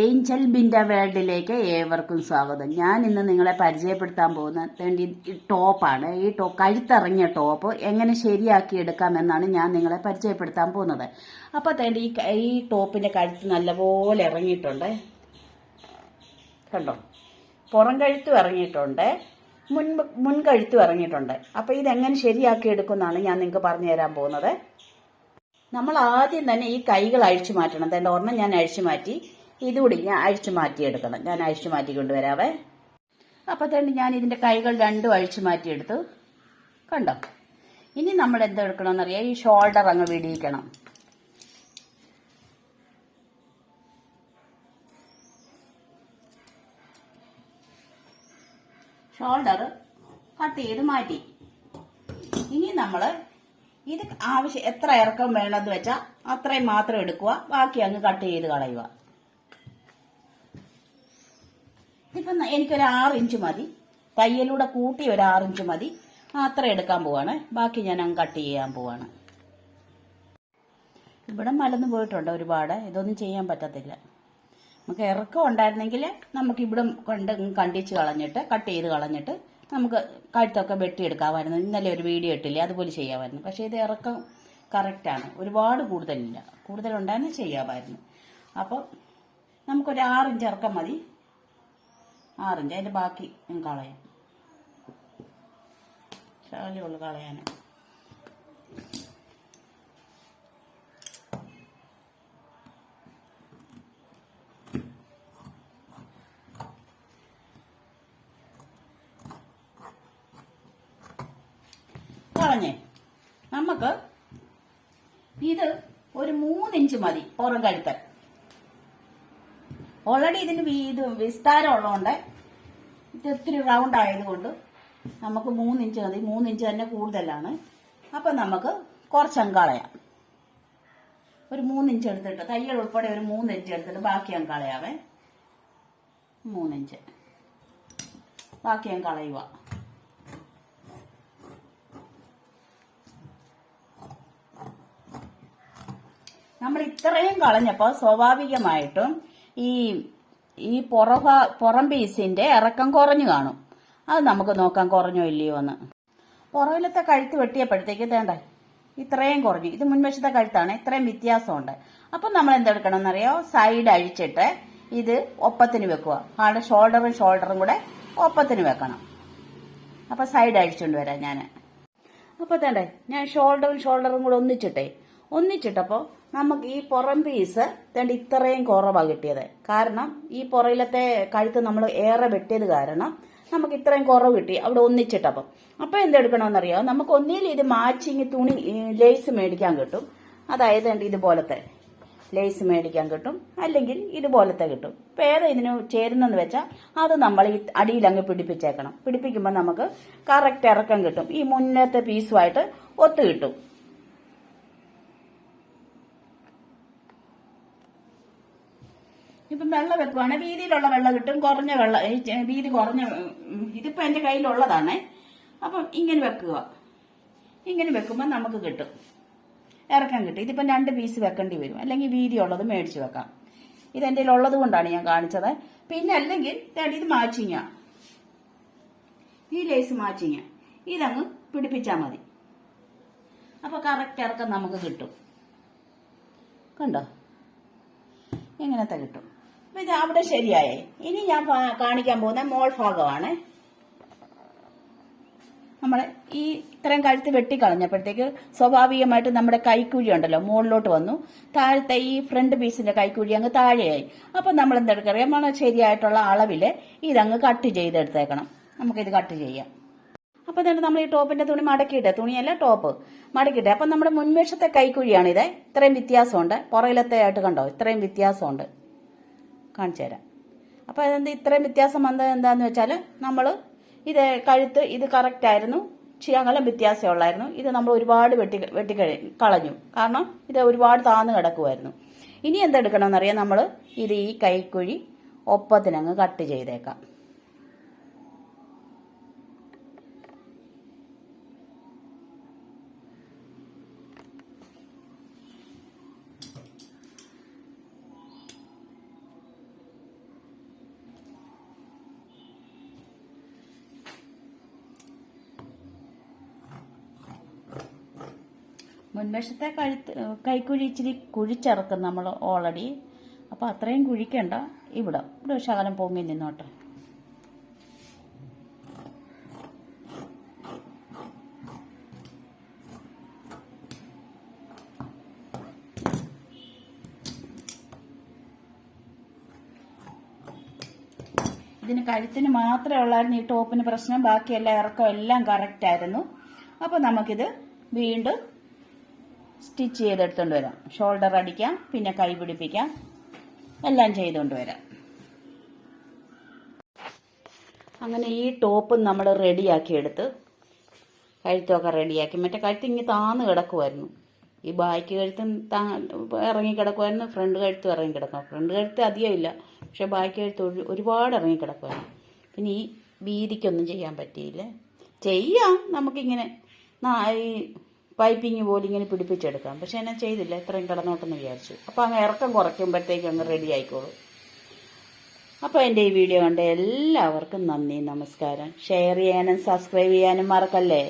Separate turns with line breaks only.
Angel Binda വേൾഡിലേക്ക് ഏവർക്കും സ്വാഗതം. ഞാൻ ഇന്ന് നിങ്ങളെ പരിചയപ്പെടുത്താൻ പോകുന്ന വേണ്ടി ടോപ്പാണ്. ഈ ടോപ്പ് കഴുത്തിറങ്ങിയ ടോപ്പ് എങ്ങനെ ശരിയാക്കി എടുക്കാം എന്നാണ് ഞാൻ നിങ്ങളെ പരിചയപ്പെടുത്താൻ പോകുന്നത്. അപ്പോൾ തേണ്ടി ഈ ഈ ടോപ്പിന്റെ കഴുത്ത് നല്ലപോലെ ഇറങ്ങിയിട്ടുണ്ട്. കണ്ടോ? പുറം കഴുത്തും ഇറങ്ങിയിട്ടുണ്ട്. മുൻ മുൻകഴുത്തും ഇറങ്ങിയിട്ടുണ്ട്. അപ്പോൾ ഇതെങ്ങനെ ശരിയാക്കി എടുക്കുമെന്നാണ് ഞാൻ നിങ്ങൾക്ക് പറഞ്ഞു തരാൻ പോകുന്നത്. നമ്മൾ ആദ്യം തന്നെ ഈ കൈകൾ അഴിച്ചു മാറ്റണം. തന്റെ ഒരെണ്ണം ഞാൻ അഴിച്ചു മാറ്റി. ഇതുകൂടി ഞാൻ അഴിച്ചു മാറ്റിയെടുക്കണം. ഞാൻ അഴിച്ചു മാറ്റി കൊണ്ടുവരാവേ. അപ്പോൾ തന്നെ ഞാൻ ഇതിന്റെ കൈകൾ രണ്ടും അഴിച്ചു മാറ്റിയെടുത്തു. കണ്ടോ? ഇനി നമ്മൾ എന്തെടുക്കണമെന്നറിയാം? ഈ ഷോൾഡർ അങ്ങ് വിടിയിക്കണം. ഷോൾഡർ കട്ട് ചെയ്ത് മാറ്റി. ഇനി നമ്മൾ ഇത് ആവശ്യം എത്ര ഇറക്കം വേണമെന്ന് വെച്ചാൽ അത്രയും മാത്രം എടുക്കുക. ബാക്കി അങ്ങ് കട്ട് ചെയ്ത് കളയുക. ഇപ്പം എനിക്കൊരു ആറ് ഇഞ്ച് മതി. തയ്യലൂടെ കൂട്ടി ഒരു ആറ് ഇഞ്ച് മതി. അത്ര എടുക്കാൻ പോവാണ്. ബാക്കി ഞാൻ അങ്ങ് കട്ട് ചെയ്യാൻ പോവാണ്. ഇവിടെ മലന്ന് പോയിട്ടുണ്ട് ഒരുപാട്. ഇതൊന്നും ചെയ്യാൻ പറ്റത്തില്ല. നമുക്ക് ഇറക്കം ഉണ്ടായിരുന്നെങ്കിൽ നമുക്ക് ഇവിടെ കൊണ്ട് കണ്ടിച്ച് കളഞ്ഞിട്ട് കട്ട് ചെയ്ത് കളഞ്ഞിട്ട് നമുക്ക് കഴുത്തൊക്കെ വെട്ടിയെടുക്കാമായിരുന്നു. ഇന്നലെ ഒരു വീഡിയോ ഇട്ടില്ലേ അതുപോലെ ചെയ്യാമായിരുന്നു. പക്ഷേ ഇത് ഇറക്കം കറക്റ്റാണ് ഒരുപാട് കൂടുതലില്ല. കൂടുതലുണ്ടായിരുന്നു ചെയ്യാമായിരുന്നു. അപ്പോൾ നമുക്കൊരു ആറിഞ്ച് ഇറക്കം മതി. ആറിഞ്ച് അതിന്റെ ബാക്കി കളയാം. ശാലയുള്ളൂ കളയാൻ കളഞ്ഞേ നമുക്ക് ഇത് ഒരു മൂന്നിഞ്ച് മതി പുറം കഴുത്ത്. ഓൾറെഡി ഇതിന് ഇത് വിസ്താരം ഉള്ളതുകൊണ്ട് ഇത് ഒത്തിരി റൗണ്ട് ആയതുകൊണ്ട് നമുക്ക് മൂന്നിഞ്ച് മതി. മൂന്നിഞ്ച് തന്നെ കൂടുതലാണ്. അപ്പം നമുക്ക് കുറച്ചങ്ങ് കളയാം. ഒരു മൂന്നിഞ്ച് എടുത്തിട്ട് തയ്യൽ ഉൾപ്പെടെ ഒരു മൂന്നിഞ്ച് എടുത്തിട്ട് ബാക്കി അങ്ങ് കളയാവേ. മൂന്നിഞ്ച്. ബാക്കി അങ്ങ് കളയുക. നമ്മൾ ഇത്രയും കളഞ്ഞപ്പോൾ സ്വാഭാവികമായിട്ടും ഈ ഈ പുറഭ പുറം പീസിന്റെ ഇറക്കം കുറഞ്ഞു കാണും. അത് നമുക്ക് നോക്കാൻ കുറഞ്ഞോ ഇല്ലയോ എന്ന്. പുറകിലത്തെ കഴുത്ത് വെട്ടിയപ്പോഴത്തേക്ക് തേണ്ട ഇത്രയും കുറഞ്ഞു. ഇത് മുൻവശത്തെ കഴുത്താണ്. ഇത്രയും വ്യത്യാസമുണ്ട്. അപ്പം നമ്മൾ എന്തെടുക്കണം എന്നറിയോ സൈഡ് അഴിച്ചിട്ട് ഇത് ഒപ്പത്തിന് വെക്കുക. ആളുടെ ഷോൾഡറും ഷോൾഡറും കൂടെ ഒപ്പത്തിന് വെക്കണം. അപ്പം സൈഡ് അഴിച്ചുകൊണ്ട് വരാം ഞാൻ അപ്പോൾ തേണ്ടേ ഞാൻ ഷോൾഡറും ഷോൾഡറും കൂടെ ഒന്നിച്ചിട്ടേ ഒന്നിച്ചിട്ടപ്പോൾ നമുക്ക് ഈ പുറം പീസ് തേണ്ട ഇത്രയും കുറവാണ് കിട്ടിയത്. കാരണം ഈ പുറയിലത്തെ കഴുത്ത് നമ്മൾ ഏറെ വെട്ടിയത് കാരണം നമുക്ക് ഇത്രയും കുറവ് കിട്ടി. അവിടെ ഒന്നിച്ചിട്ടപ്പം. അപ്പോൾ എന്തെടുക്കണമെന്നറിയോ? നമുക്ക് ഒന്നിൽ ഇത് മാച്ചിങ് തുണി ലേസ് മേടിക്കാൻ കിട്ടും. അതായത് ഇതുപോലത്തെ ലേസ് മേടിക്കാൻ കിട്ടും. അല്ലെങ്കിൽ ഇതുപോലത്തെ കിട്ടും. ഇപ്പം ഏതാ ഇതിന് ചേരുന്നെന്ന് വെച്ചാൽ അത് നമ്മൾ ഈ അടിയിൽ അങ്ങ് പിടിപ്പിച്ചേക്കണം. പിടിപ്പിക്കുമ്പോൾ നമുക്ക് കറക്റ്റ് ഇറക്കം കിട്ടും. ഈ മുന്നത്തെ പീസുമായിട്ട് ഒത്തു കിട്ടും. ഇപ്പം വെള്ളം വെക്കുവാണെങ്കിൽ വീതിയിലുള്ള വെള്ളം കിട്ടും കുറഞ്ഞ വെള്ളം വീതി കുറഞ്ഞ ഇതിപ്പോൾ എന്റെ കയ്യിലുള്ളതാണേ. അപ്പം ഇങ്ങനെ വെക്കുക. ഇങ്ങനെ വെക്കുമ്പോൾ നമുക്ക് കിട്ടും. ഇറക്കാൻ കിട്ടും. ഇതിപ്പം രണ്ട് പീസ് വെക്കേണ്ടി വരും. അല്ലെങ്കിൽ വീതി ഉള്ളത് മേടിച്ച് വെക്കാം. ഇത് എന്റെ ഉള്ളത് കൊണ്ടാണ് ഞാൻ കാണിച്ചത്. പിന്നെ അല്ലെങ്കിൽ ഇത് മാച്ചിങ്ങ. ഈ ലേസ് മാച്ചിങ്ങ. ഇതങ്ങ് പിടിപ്പിച്ചാൽ മതി. അപ്പോൾ കറക്റ്റ് ഇറക്കം നമുക്ക് കിട്ടും. കണ്ടോ? ഇങ്ങനത്തെ കിട്ടും. അപ്പൊ ഇത് അവിടെ ശരിയായേ. ഇനി ഞാൻ കാണിക്കാൻ പോകുന്ന മോൾ ഭാഗമാണ്. നമ്മൾ ഈ ഇത്രയും കഴുത്ത് വെട്ടിക്കളഞ്ഞപ്പോഴത്തേക്ക് സ്വാഭാവികമായിട്ട് നമ്മുടെ കൈക്കുഴി ഉണ്ടല്ലോ മുകളിലോട്ട് വന്നു. താഴത്തെ ഈ ഫ്രണ്ട് പീസിന്റെ കൈക്കുഴി അങ്ങ് താഴെയായി. അപ്പൊ നമ്മൾ എന്തെടുക്കറിയാം നമ്മൾ ശരിയായിട്ടുള്ള അളവിൽ ഇതങ്ങ് കട്ട് ചെയ്തെടുത്തേക്കണം. നമുക്കിത് കട്ട് ചെയ്യാം. അപ്പൊ തന്നെ നമ്മൾ ഈ ടോപ്പിന്റെ തുണി മടക്കിയിട്ട് തുണിയല്ല ടോപ്പ് മടക്കിയിട്ട്. അപ്പൊ നമ്മുടെ മുൻവശത്തെ കൈക്കുഴിയാണിത്. ഇത്രയും വ്യത്യാസമുണ്ട്. പുറകിലത്തെ ആയിട്ട് കണ്ടോ? ഇത്രയും വ്യത്യാസമുണ്ട്. കാണിച്ചു തരാം. അപ്പോൾ അതെന്ത് ഇത്രയും വ്യത്യാസം വന്നത് എന്താന്ന് വെച്ചാൽ നമ്മൾ ഇത് കഴുത്ത് ഇത് കറക്റ്റ് ആയിരുന്നു. ശകലം വ്യത്യാസമുള്ളായിരുന്നു ഇത് നമ്മൾ ഒരുപാട് വെട്ടി വെട്ടി കളഞ്ഞു. കാരണം ഇത് ഒരുപാട് താന്ന് കിടക്കുമായിരുന്നു ഇനി എന്തെടുക്കണമെന്നറിയാം നമ്മൾ ഇത് ഈ കൈക്കുഴി ഒപ്പത്തിനങ്ങ് കട്ട് ചെയ്തേക്കാം. മുൻവശത്തെ കഴുത്ത് കൈക്കുഴി ഇച്ചിരി കുഴിച്ചിറക്കും നമ്മൾ ഓൾറെഡി അപ്പോൾ അത്രയും കുഴിക്കണ്ട. ഇവിടെ ഇവിടെ ശകലം പൊങ്ങി നിന്നോട്ടെ. ഇതിന് കഴുത്തിന് മാത്രമേ ഉള്ളായിരുന്നു ഈ ടോപ്പിന് പ്രശ്നം. ബാക്കിയെല്ലാം ഇറക്കം എല്ലാം കറക്റ്റ് ആയിരുന്നു. അപ്പോൾ നമുക്കിത് വീണ്ടും സ്റ്റിച്ച് ചെയ്തെടുത്തോണ്ട് വരാം. ഷോൾഡർ അടിക്കാം പിന്നെ കൈ പിടിപ്പിക്കാം. എല്ലാം ചെയ്തുകൊണ്ട് വരാം. അങ്ങനെ ഈ ടോപ്പ് നമ്മൾ റെഡിയാക്കി എടുത്ത് കഴുത്തൊക്കെ റെഡിയാക്കി. മറ്റേ കഴുത്ത് ഇങ്ങനെ താന്ന് കിടക്കുമായിരുന്നു ഈ ബാക്ക് കഴുത്തും താ ഇറങ്ങി കിടക്കുമായിരുന്നു ഫ്രണ്ട് കഴുത്തും ഇറങ്ങി കിടക്കാം ഫ്രണ്ട് കഴുത്ത് അധികം ഇല്ല പക്ഷെ ബാക്ക് കഴുത്ത് ഒരു- ഒരുപാട് ഇറങ്ങി കിടക്കുമായിരുന്നു പിന്നെ ഈ വീതിക്കൊന്നും ചെയ്യാൻ പറ്റിയില്ല. ചെയ്യാം നമുക്കിങ്ങനെ ഈ പൈപ്പിങ് പോലെ ഇങ്ങനെ പിടിപ്പിച്ചെടുക്കാം. പക്ഷെ എന്നെ ചെയ്തില്ല. എത്രയും കിടന്നോട്ടെന്ന് വിചാരിച്ചു. അപ്പോൾ അങ്ങ് ഇറക്കം കുറയ്ക്കുമ്പോഴത്തേക്ക് അങ്ങ് റെഡി ആയിക്കോളും. അപ്പോൾ എന്റെ ഈ വീഡിയോ കണ്ട എല്ലാവർക്കും നന്ദി നമസ്കാരം. ഷെയർ ചെയ്യാനും സബ്സ്ക്രൈബ് ചെയ്യാനും മറക്കല്ലേ?